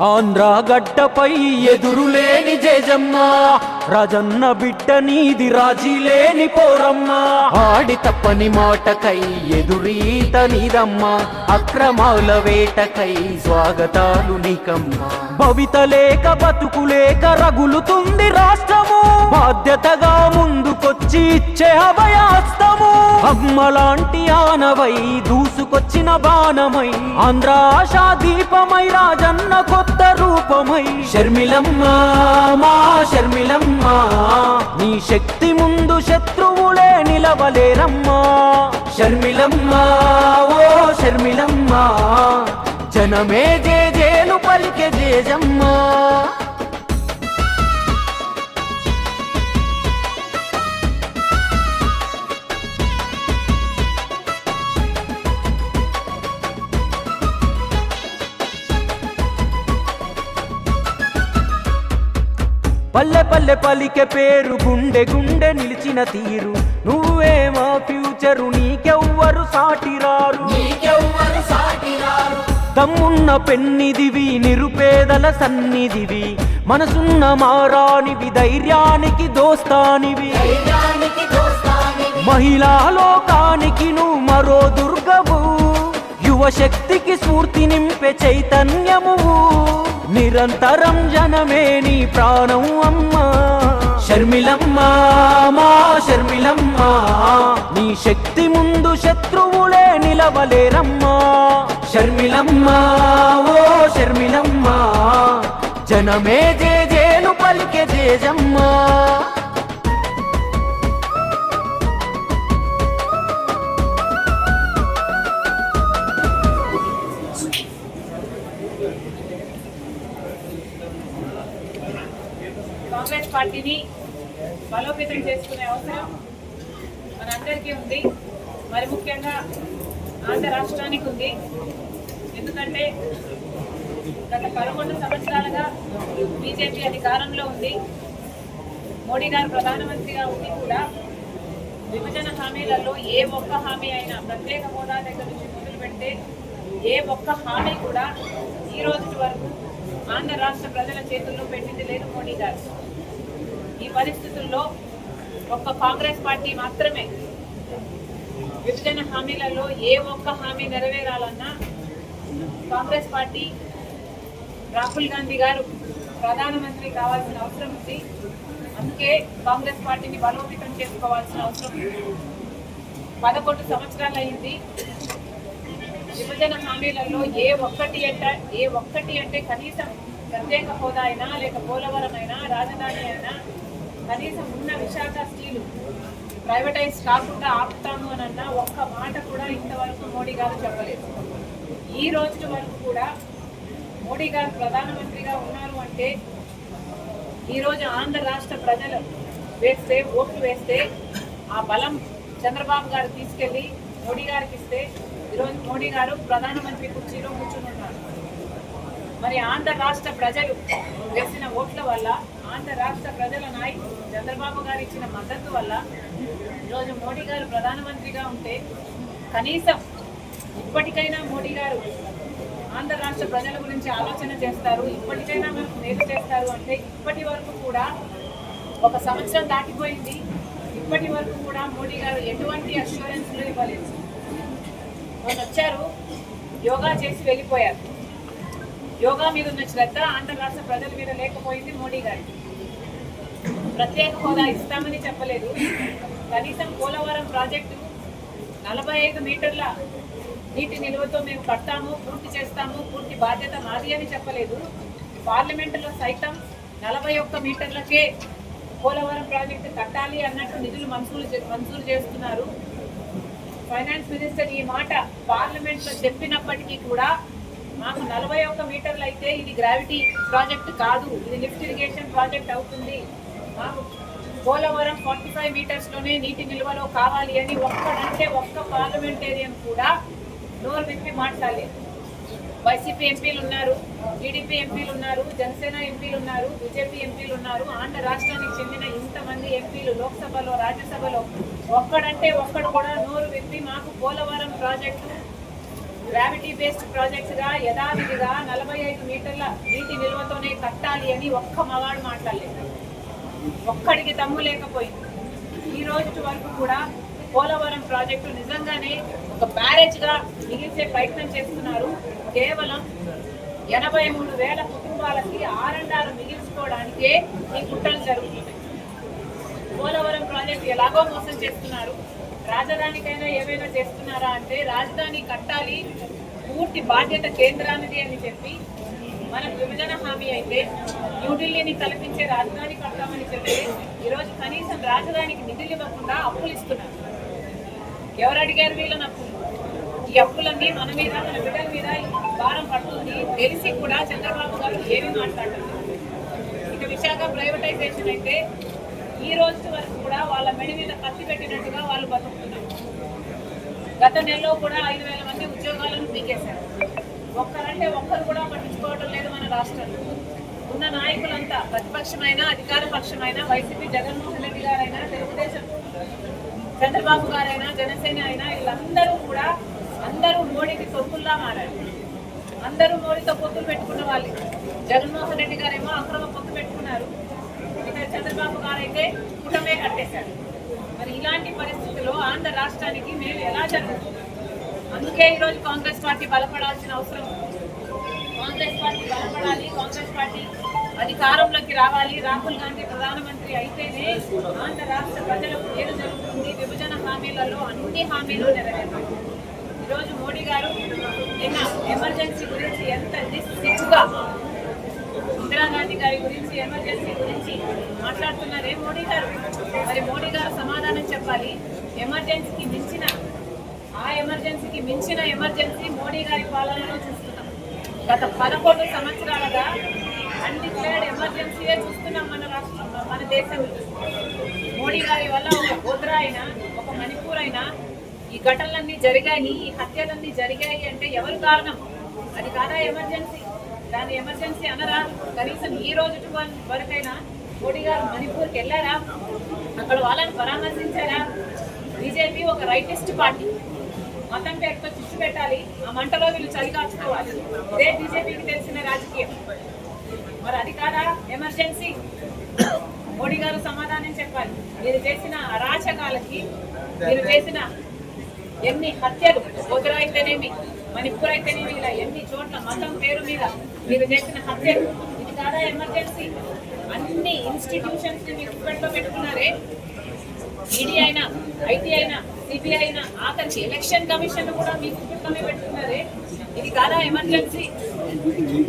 ఆంధ్ర గడ్డపై ఎదురులేని జేజమ్మ రాజన్న బిడ్డ నీది రాజీ లేని పోరమ్మ. ఆడి తప్పని మాటకై ఎదురీత నీదమ్మ అక్రమాల వేటకై స్వాగతాలు నీకమ్మ. భవిత లేక బతుకు లేక రగులుతుంది రాష్ట్రం. బాధ్యతగా ముందుకొచ్చి ఇచ్చే అభయాస్తము. అమ్మలాంటి ఆనవై దూసుకొచ్చిన బాణమై. ఆంధ్ర ఆశా దీపమై రాజన్న కొత్త రూపమై. షర్మిలమ్మ మా షర్మిలమ్మ నీ శక్తి ముందు శత్రువులే నిలవలేరమ్మా. షర్మిలమ్మ ఓ షర్మిలమ్మ జనమే జే జేలు పలికే జేజమ్మా. పల్లె పల్లె పలికే పేరు గుండె గుండె నిలిచిన తీరు. నువ్వే మా ఫ్యూచరు నీకెవ్వరు సాటిరారు. దమ్మున్న పెన్నిదివి నిరుపేదల సన్నిధివి. మనసున్న మారానివి ధైర్యానికి దోస్తానివి. మహిళా లోకానికి నువ్వు మరో దుర్గవు యువశక్తికి స్ఫూర్తి నింపే చైతన్యము. నిరంతరం జనమే నీ ప్రాణం అమ్మా. షర్మిలమ్మ మా షర్మిలమ్మ నీ శక్తి ముందు శత్రువులే నిలవలేరమ్మా. షర్మిలమ్మ ఓ షర్మిలమ్మ జనమే జే జేను పలికే జేజమ్మా కాంగ్రెస్ పార్టీని బలోపేతం చేసుకునే అవసరం మనందరికీ ఉంది. మరి ముఖ్యంగా ఆంధ్ర రాష్ట్రానికి ఉంది. ఎందుకంటే గత పదకొండు సంవత్సరాలుగా బీజేపీ అధికారంలో ఉంది. మోడీ గారు ప్రధానమంత్రిగా ఉండి కూడా విభజన హామీలలో ఏ ఒక్క హామీ అయినా ప్రత్యేక హోదా దగ్గర నుంచి మొదలు పెడితే ఏ ఒక్క హామీ కూడా ఈ రోజు వరకు ఆంధ్ర రాష్ట్ర ప్రజల చేతుల్లో పెట్టింది లేదు మోడీ గారు. ఈ పరిస్థితుల్లో ఒక్క కాంగ్రెస్ పార్టీ మాత్రమే విభజన హామీలలో ఏ ఒక్క హామీ నెరవేరాలన్నా కాంగ్రెస్ పార్టీ రాహుల్ గాంధీ గారు ప్రధానమంత్రి కావాల్సిన అవసరం ఉంది. అందుకే కాంగ్రెస్ పార్టీని బలోపేతం చేసుకోవాల్సిన అవసరం ఉంది. పదకొండు సంవత్సరాలు అయింది విభజన హామీలలో ఏ ఒక్కటి అంటే ఏ ఒక్కటి అంటే కనీసం ప్రత్యేక హోదా అయినా లేక పోలవరం అయినా రాజధాని అయినా కనీసం ఉన్న విశాఖ స్టీలు ప్రైవేటైజ్ కాకుండా ఆపుతాము అని అన్న ఒక్క మాట కూడా ఇంతవరకు మోడీ గారు చెప్పలేదు. ఈ రోజు వరకు కూడా మోడీ గారు ప్రధానమంత్రిగా ఉన్నారు అంటే ఈరోజు ఆంధ్ర రాష్ట్ర ప్రజలు వేస్తే ఓట్లు వేస్తే ఆ బలం చంద్రబాబు గారు తీసుకెళ్ళి మోడీ గారికి ఇస్తే ఈరోజు మోడీ గారు ప్రధానమంత్రి కుర్చీలో కూర్చుని ఉన్నారు. మరి ఆంధ్ర రాష్ట్ర ప్రజలు వేసిన ఓట్ల వల్ల ఆంధ్ర రాష్ట్ర ప్రజల నాయకుడు చంద్రబాబు గారు ఇచ్చిన మద్దతు వల్ల ఈరోజు మోడీ గారు ప్రధానమంత్రిగా ఉంటే కనీసం ఇప్పటికైనా మోడీ గారు ఆంధ్ర రాష్ట్ర ప్రజల గురించి ఆలోచన చేస్తారు ఇప్పటికైనా మనకు మేలు చేస్తారు అంటే ఇప్పటి వరకు కూడా ఒక సంవత్సరం దాటిపోయింది. ఇప్పటి వరకు కూడా మోడీ గారు ఎటువంటి అష్యూరెన్స్లు ఇవ్వలేదు. వాళ్ళు వచ్చారు. యోగా చేసి వెళ్ళిపోయారు. యోగా మీద ఉన్న శ్రద్ధ ఆంధ్ర రాష్ట్ర ప్రజల మీద లేకపోయింది మోడీ గారికి ప్రత్యేక హోదా ఇస్తామని చెప్పలేదు. కనీసం పోలవరం ప్రాజెక్టు నలభై ఐదు మీటర్ల నీటి నిల్వతో మేము కడతాము పూర్తి చేస్తాము పూర్తి బాధ్యత మాది అని చెప్పలేదు. పార్లమెంటులో సైతం నలభై ఒక్క మీటర్లకే పోలవరం ప్రాజెక్టు కట్టాలి అన్నట్టు నిధులు మంజూరు మంజూరు చేస్తున్నారు. ఫైనాన్స్ మినిస్టర్ ఈ మాట పార్లమెంట్లో చెప్పినప్పటికీ కూడా మాకు నలభై ఒక్క మీటర్లు అయితే ఇది గ్రావిటీ ప్రాజెక్ట్ కాదు. ఇది లిఫ్ట్ ఇరిగేషన్ ప్రాజెక్ట్ అవుతుంది. మాకు పోలవరం ఫార్టీ ఫైవ్ మీటర్స్లోనే నీటి నిల్వలో కావాలి అని ఒక్కడంటే ఒక్క పార్లమెంటేరియన్ కూడా నోరు విప్పి మాట్లాడలేదు. వైసీపీ ఎంపీలు ఉన్నారు టీడీపీ ఎంపీలు ఉన్నారు జనసేన ఎంపీలు ఉన్నారు బీజేపీ ఎంపీలు ఉన్నారు ఆంధ్ర రాష్ట్రానికి చెందిన ఇంతమంది ఎంపీలు లోక్సభలో రాజ్యసభలో ఒక్కడంటే ఒక్కడు కూడా నోరు విప్పి మాకు పోలవరం ప్రాజెక్టు గ్రావిటీ బేస్డ్ ప్రాజెక్ట్స్గా యథావిధిగా నలభై ఐదు మీటర్ల నీటి నిల్వతోనే కట్టాలి అని ఒక్క మగాడు మాట్లాడలేదు. ఒక్కడికి దమ్ము లేకపోయింది. ఈ రోజు వరకు కూడా పోలవరం ప్రాజెక్టు నిజంగానే ఒక బ్యారేజ్గా మిగిల్చే ప్రయత్నం చేస్తున్నారు. కేవలం ఎనభై మూడు వేల కుటుంబాలకి ఆరండాలు మిగిల్చుకోవడానికే ఈ కుట్రలు జరుగుతున్నాయి. పోలవరం ప్రాజెక్టు ఎలాగో మోసం చేస్తున్నారు. రాజధానికైనా ఏమైనా చేస్తున్నారా అంటే రాజధాని కట్టాలి పూర్తి బాధ్యత కేంద్రానిది అని చెప్పి మనం విభజన హామీ అయితే న్యూఢిల్లీని కల్పించే రాజధాని కడతామని చెప్పి ఈరోజు కనీసం రాజధానికి నిధులు ఇవ్వకుండా అప్పులు ఇస్తున్నారు. ఎవరు అడిగారు వీళ్ళని అప్పులు ఈ అప్పులన్నీ మన మీద మన బిడ్డల మీద భారం పడుతుంది. తెలిసి కూడా చంద్రబాబు గారు ఏమి మాట్లాడుతున్నారు ఇక విశాఖ ప్రైవేటైజేషన్ అయితే ఈ రోజు వరకు కూడా వాళ్ళ మెడ మీద కత్తి పెట్టినట్టుగా వాళ్ళు బతుకుతున్నారు. గత నెలలో కూడా ఐదు వేల మంది ఉద్యోగాలను పీకేశారు. ఒక్కరంటే ఒక్కరు కూడా పట్టించుకోవడం లేదు మన రాష్ట్రంలో. ఉన్న నాయకులంతా ప్రతిపక్షమైన అధికార పక్షమైన వైసీపీ జగన్మోహన్ రెడ్డి గారైనా తెలుగుదేశం చంద్రబాబు గారైనా జనసేన అయినా వీళ్ళందరూ కూడా అందరూ మోడీకి తొక్కుల్లా మారారు. అందరూ మోడీతో పొత్తులు పెట్టుకున్న వాళ్ళు. జగన్మోహన్ రెడ్డి గారేమో అక్రమ పొత్తు పెట్టుకున్నారు. చంద్రబాబు చంద్రబాబు గారైతే కుటమే కట్టేశారు మరి ఇలాంటి పరిస్థితుల్లో ఆంధ్ర రాష్ట్రానికి మేము ఎలా జరుగుతుంది? అందుకే ఈరోజు కాంగ్రెస్ పార్టీ బలపడాల్సిన అవసరం ఉంది. కాంగ్రెస్ పార్టీ బలపడాలి కాంగ్రెస్ పార్టీ అధికారంలోకి రావాలి. రాహుల్ గాంధీ ప్రధానమంత్రి అయితేనే ఆంధ్ర రాష్ట్ర ప్రజలకు ఏది జరుగుతుంది. విభజన హామీలలో అన్ని హామీలు నెరవేరాలి ఈరోజు మోడీ గారు నిన్న ఎమర్జెన్సీ గురించి ఎంత నిస్సిగ్గుగా ఇందిరాగాంధీ గారి గురించి ఎమర్జెన్సీ గురించి మాట్లాడుతున్నారే. మోడీ గారు? మరి మోడీ గారు సమాధానం చెప్పాలి. ఎమర్జెన్సీకి మించిన ఆ ఎమర్జెన్సీకి మించిన ఎమర్జెన్సీ మోడీ గారి పాలనలో చూస్తున్నాం. గత పదకొండు సంవత్సరాలుగా అన్డిక్లేర్డ్ ఎమర్జెన్సీయే చూస్తున్నాం మన రాష్ట్రం మన దేశంలో. మోడీ గారి వల్ల ఒక గోద్రా అయినా ఒక మణిపూర్ అయినా ఈ ఘటనలన్నీ జరిగాయి ఈ హత్యలన్నీ జరిగాయి అంటే ఎవరు కారణం? అది కాదా ఎమర్జెన్సీ? దాని ఎమర్జెన్సీ అనరా? కనీసం ఈ రోజు వరకైనా మోడీ గారు మణిపూర్కి వెళ్ళారా? అక్కడ వాళ్ళని పరామర్శించారా? బీజేపీ ఒక రైటిస్ట్ పార్టీ. మతం పేరుతో చిచ్చు పెట్టాలి. ఆ మంటలో వీళ్ళు చలికాచుకోవాలి ఇదే బీజేపీకి తెలిసిన రాజకీయం. మరి అది కాదా ఎమర్జెన్సీ? మోడీ గారు సమాధానం చెప్పాలి. మీరు చేసిన అరాచకాలకి మీరు చేసిన ఎన్ని హత్యలు గోద్రా అయితేనేమి మణిపూర్ అయితేనేమి ఇలా ఎన్ని చోట్ల మతం పేరు మీద మీరు చేసిన హత్యలు ఇది కాదా ఎమర్జెన్సీ? అన్ని ఇన్స్టిట్యూషన్స్ని మీరు గుప్పెట్లో పెట్టుకున్నారే. ఈడీ అయినా ఐటీ అయినా సిబిఐ అయినా ఆఖరికి ఎలక్షన్ కమిషన్ కూడా మీకు గుప్పెట్లోనే పెట్టుకున్నారే. ఇది కాదా ఎమర్జెన్సీ?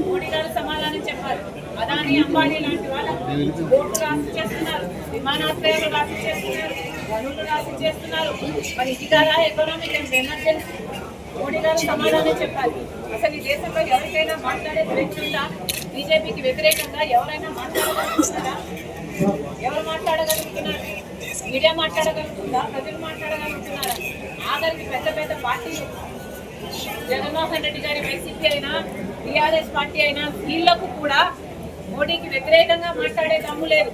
మోడీ గారు సమాధానం చెప్పాలి అదాని అంబానీ లాంటి వాళ్ళు బోర్డు రాసి చేస్తున్నారు. విమానాశ్రయాలు రాసి చేస్తున్నారు. వనులు రాసి చేస్తున్నారు. మరి ఇది కాదా ఎకనామిక్ ఎమర్జెన్సీ మోడీ గారు సమాధానం చెప్పాలి అసలు ఈ దేశంలో ఎవరికైనా మాట్లాడే స్వేచ్ఛ బీజేపీకి వ్యతిరేకంగా ఎవరైనా మాట్లాడగలుగుతున్నారా? ఎవరు మాట్లాడగలుగుతున్నారు? మీడియా మాట్లాడగలుగుతుందా? ప్రజలు మాట్లాడగలుగుతున్నారా? ఆఖరికి పెద్ద పెద్ద పార్టీలు. జగన్మోహన్ రెడ్డి గారి వైసీపీ అయినా టీఆర్ఎస్ పార్టీ అయినా వీళ్ళకు కూడా మోడీకి వ్యతిరేకంగా మాట్లాడే దమ్ము లేదు.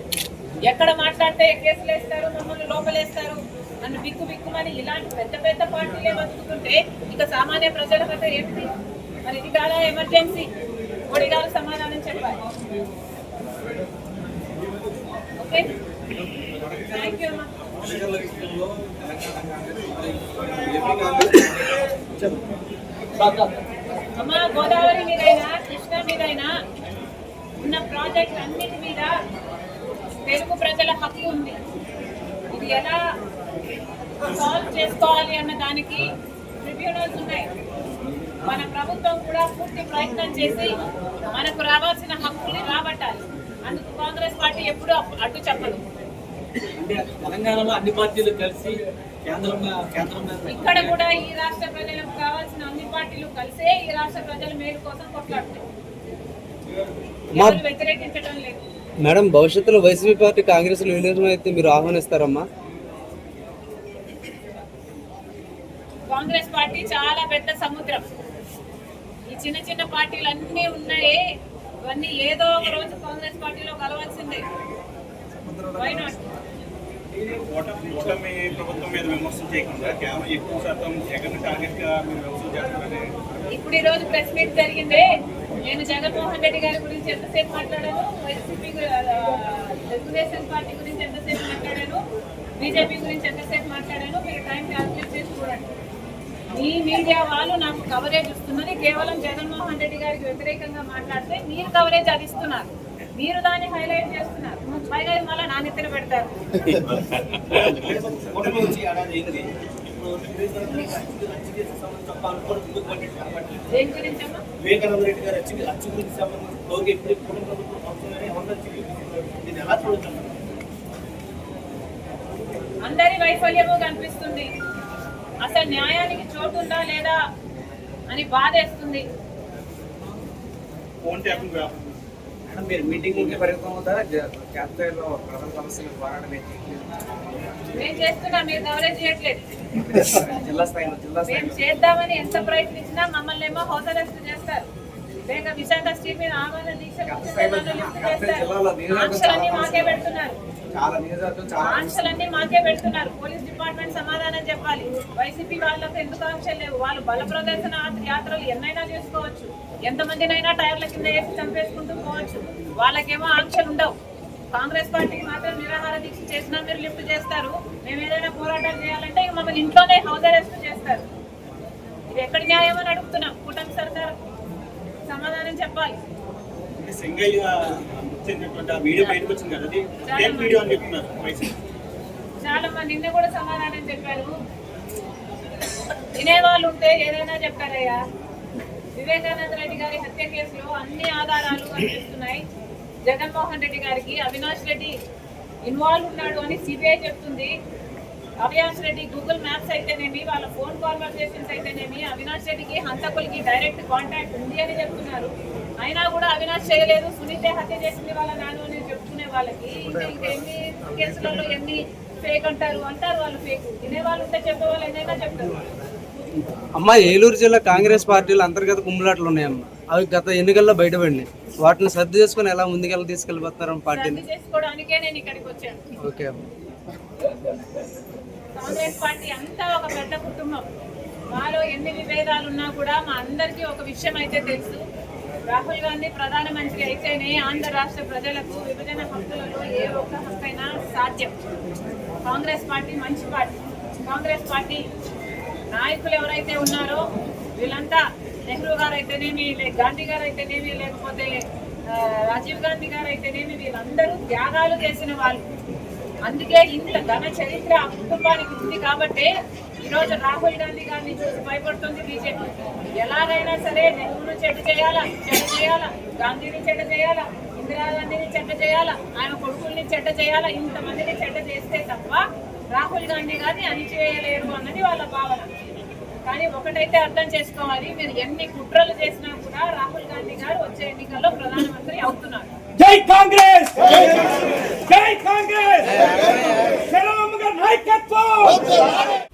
ఎక్కడ మాట్లాడితే కేసులు వేస్తారు మమ్మల్ని లోపలేస్తారు నన్ను బిక్కు బిక్కుమని ఇలాంటి పెద్ద పెద్ద పార్టీలే బతుకుతుంటే ఇక సామాన్య ప్రజల కథ ఏమిటి మరి ఇది కాదా ఎమర్జెన్సీ మోడీ గారు సమాధానం చెప్పాలి. ఓకే? థ్యాంక్ యూ అమ్మా. అమ్మా గోదావరి మీదైనా కృష్ణా మీదైనా ఉన్న ప్రాజెక్ట్ అన్నిటి మీద తెలుగు ప్రజల హక్కు ఉంది. ఇది ఎలా సాల్వ్ చేసుకోవాలి అన్న దానికి ట్రిబ్యునల్స్ ఉన్నాయి. మన ప్రభుత్వం కూడా పూర్తి ప్రయత్నం చేసి మనకు రావాల్సిన హక్కుల్ని రాబట్టాలి. అందుకు కాంగ్రెస్ పార్టీ ఎప్పుడూ అడ్డు చెప్పదు. అంటే తెలంగాణలో అన్ని పార్టీలు కలిసి ఇక్కడ కూడా ఈ రాష్ట్ర ప్రజలకు కావాల్సిన అన్ని పార్టీలు కలిసే ఈ రాష్ట్ర ప్రజల మేలు కోసం కొట్లాడుతాయి వ్యతిరేకించడం లేదు. మేడం భవిష్యత్తులో వైసీపీ పార్టీ కాంగ్రెస్ విలీనం అయితే మీరు ఆహ్వానిస్తారమ్మా? కాంగ్రెస్ పార్టీ చాలా పెద్ద సముద్రం. చిన్న చిన్న పార్టీలు అన్నీ ఉన్నాయి. ఇవన్నీ ఏదో ఒక రోజు కాంగ్రెస్ పార్టీలో కలవాల్సిందే. Why not? ఓటమి ఓటమి ప్రభుత్వం మీద విమర్శలు చేయకుండా కేవలం ఎక్కువ శాతం జగన్ టార్గెట్గా మీరు విమర్శలు చేస్తారని ఇప్పుడు ఈ రోజు ప్రెస్ మీట్ జరిగిందే. నేను జగన్మోహన్ రెడ్డి గారి గురించి ఎంతసేపు మాట్లాడాను? వైసీపీ తెలుగుదేశం పార్టీ గురించి ఎంతసేపు మాట్లాడాను? బీజేపీ గురించి ఎంతసేపు మాట్లాడాను? మీరు టైం క్యాల్కులేట్ చేసి చూడండి. మీ మీడియా వాళ్ళు నాకు కవరేజ్ ఇస్తున్నది కేవలం జగన్మోహన్ రెడ్డి గారికి వ్యతిరేకంగా మాట్లాడితే మీరు కవరేజ్ అది ఇస్తున్నారు. మీరు దాన్ని హైలైట్ చేస్తున్నారు. పైగా ఇది మళ్ళీ నాణ్యతను పెడతారు. దేని వివేకానంద రెడ్డి గారు అచ్చు గురించి సంబంధించి ఎప్పుడు ప్రభుత్వం ఇది ఎలా అందరి వైఫల్యము కనిపిస్తుంది. అసలు న్యాయానికి చోటు ఉందా లేదా అని బాధేస్తుంది. మీరు మేము చేస్తున్నా కవరేజ్ చేయట్లేదు. జిల్లా స్థాయిలో జిల్లా మేము స్థాయిలో. చేద్దామని ఎంత ప్రయత్నించినా మమ్మల్ని ఏమో అరెస్ట్ చేస్తారు. లేక విశాఖ స్టీల్ మీద ఆమరణ దీక్ష చేస్తారు. ఆంక్షలన్నీ మాకే పెడుతున్నారు. చాలా నియోజకవర్గం చాలా ఆంక్షలన్నీ మాకే పెడుతున్నారు. పోలీస్ డిపార్ట్మెంట్ సమాధానం చెప్పాలి. వైసీపీ వాళ్ళకు ఎందుకు ఆంక్షలు లేవు? వాళ్ళు బల ప్రదర్శన యాత్రలు ఎన్నైనా చేసుకోవచ్చు. ఎంతమందినైనా టైర్ల కింద వేసి చంపేసుకుంటూ పోవచ్చు. వాళ్ళకేమో ఆంక్షలు ఉండవు. కాంగ్రెస్ పార్టీకి మాత్రం నిరాహార దీక్ష చేసినా మీరు లిఫ్ట్ చేస్తారు. మేము ఏదైనా పోరాటం చేయాలంటే ఇక మమ్మల్ని ఇంట్లోనే హౌస్ అరెస్ట్ చేస్తారు. ఇది ఎక్కడ న్యాయం అని అడుగుతున్నాం. కూటమి సర్కార్ సమాధానం చెప్పాలి. సింగయ్య చెందినటువంటి ఆ వీడియో బయటకు వచ్చింది కదా అది ఫేక్ వీడియో అని చెప్తున్నారు చాలా మంది నిన్న కూడా సమాధానం చెప్పారు. వినేవాళ్ళు ఉంటే ఏదైనా చెప్తారయ్యా. వివేకానంద రెడ్డి గారి హత్య కేసులో అన్ని ఆధారాలు కనిపిస్తున్నాయి. జగన్మోహన్ రెడ్డి గారికి అవినాష్ రెడ్డి ఇన్వాల్వ్ ఉన్నాడు అని సిబిఐ చెప్తుంది. అవినాష్ రెడ్డి గూగుల్ మ్యాప్స్ అయితేనేమి వాళ్ళ ఫోన్ కాన్వర్సేషన్స్ అయితేనేమి అవినాష్ రెడ్డికి హంతకులకి డైరెక్ట్ కాంటాక్ట్ ఉంది అని చెప్తున్నారు. అయినా కూడా అవినాష్ చేయలేదు. సునీతే హత్య చేసింది వాళ్ళ నాన్న అని చెప్పుకునే వాళ్ళకి. ఎన్ని కేసులలో ఎన్ని ఫేక్ అంటారు? అంటారు వాళ్ళు ఫేక్ వినేవాళ్ళు ఉంటే చెప్పే వాళ్ళు ఏదైనా చెప్తారు. అమ్మ ఏలూరు జిల్లా కాంగ్రెస్ పార్టీలో అంతర్గత కుమ్ములాట్లు ఉన్నాయమ్మ. అవి గత ఎన్నికల్లో బయటపడినాయి. వాటిని సర్ది చేసుకుని ఎలా ముందుకెళ్ళి తీసుకెళ్ళిపోతారమ్మ పార్టీని? సర్ది చేసుకోవడానికే నేను ఇక్కడికి వచ్చాను. ఓకే అమ్మ. కాంగ్రెస్ పార్టీ అంతా ఒక పెద్ద కుటుంబం. మాలో ఎన్ని విభేదాలు ఉన్నా కూడా మా అందరికీ ఒక విషయం అయితే తెలుసు. రాహుల్ గాంధీ ప్రధానమంత్రి అయితేనే ఆంధ్ర రాష్ట్ర ప్రజలకు విభజన హక్కులలో ఏ ఒక్క హక్కైనా సాధ్యం. కాంగ్రెస్ పార్టీ మంచి పార్టీ. కాంగ్రెస్ పార్టీ నాయకులు ఎవరైతే ఉన్నారో వీళ్ళంతా నెహ్రూ గారు అయితేనేమి గాంధీ గారు అయితేనేమి లేకపోతే రాజీవ్ గాంధీ గారు అయితేనేమి వీళ్ళందరూ త్యాగాలు చేసిన వాళ్ళు. అందుకే ఇంత ఘన చరిత్ర ఆ కుటుంబానికి ఉంది కాబట్టి ఈరోజు రాహుల్ గాంధీ గారిని చూసి భయపడుతుంది బీజేపీ. ఎలాగైనా సరే నెహ్రూను చెడ్డ చేయాలా? చెడ్డ చేయాలా? గాంధీని చెడ్డ చేయాలా? ఇందిరాగాంధీని చెడ్డ చేయాలా? ఆయన కొడుకుల్ని చెడ్డ చేయాలా? ఇంతమందిని చెడ్డ చేస్తే తప్ప రాహుల్ గాంధీ గారిని అణిచివేయలేరు అన్నది వాళ్ళ భావన. కానీ ఒకటైతే అర్థం చేసుకోవాలి మీరు ఎన్ని కుట్రలు చేసినా కూడా రాహుల్ గాంధీ గారు వచ్చే ఎన్నికల్లో ప్రధానమంత్రి అవుతున్నారు. జై కాంగ్రెస్ జై కాంగ్రెస్ సెలవు నాయకత్వం